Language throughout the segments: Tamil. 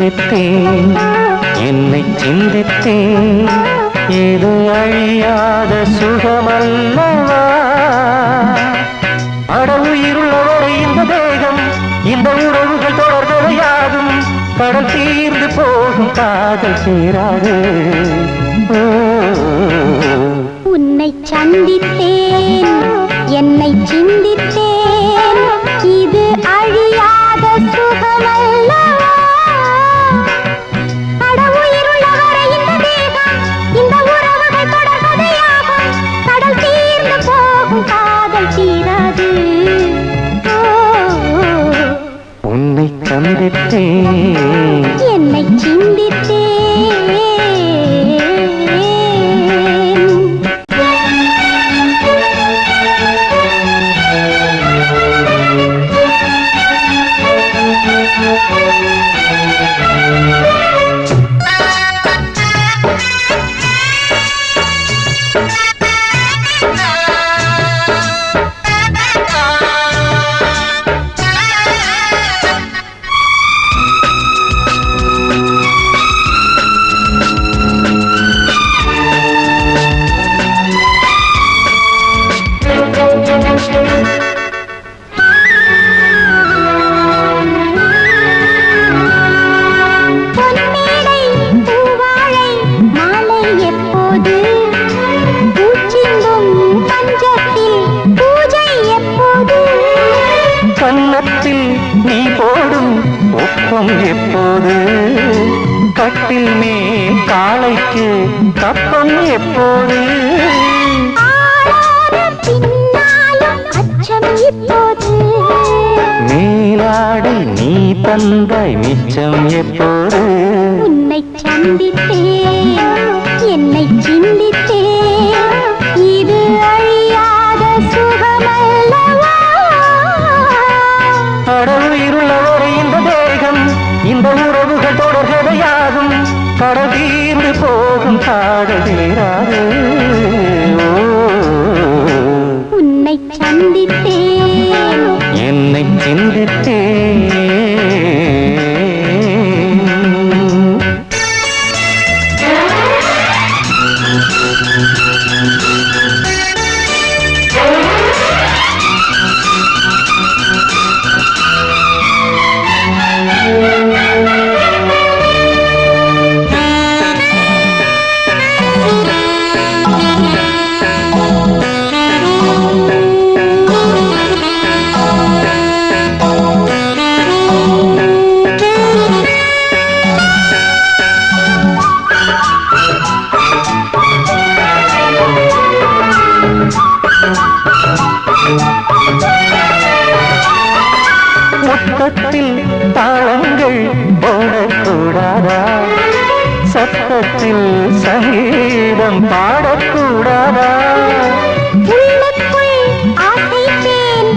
சிந்தித்தேன். என்னை சிந்தித்தேன். இது அழியாத சுகமல்லவா? அடவுயிருள்ளவரை இந்த தேகம் இந்த உறவுகள் தொடர்கதையாகும் கடல் தீர்ந்து போகும் காதல் சேராது. உன்னை சந்தித்தேன். என்னை சிந்தித்தேன். காதல் தீராது ஓ, நீ போடும் ஒப்பம் எப்போது? கட்டில் மேல் காளைக்கு கப்பம் எப்போது? மேலாடை நீ தந்தாய் மிச்சம் எப்போது? உன்னை சந்தித்தேன் என்னை சிந்தித்தேன். தொடர்கதையாகும் கடல் தீர்ந்து போகும் காதல் தீராது உன்னை சந்தித்தேன். என்னை சிந்தித்தேன். முத்தத்தில் தாளங்கள் போடக்கூடாதா? சத்தத்தில் சங்கீதம் பாடக்கூடாதா? உள்ளுக்குள் ஆசை தேன்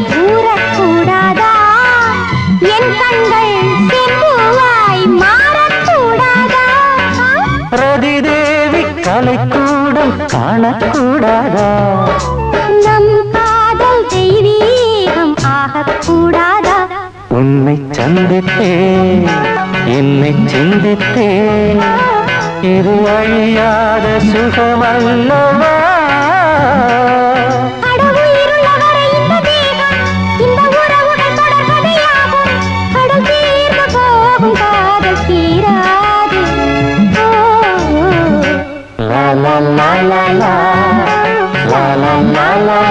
உன்னை சந்தித்தேன் என்னை சிந்தித்தேன். இது அழியாத சுகமல்லவா? La la la la la la la la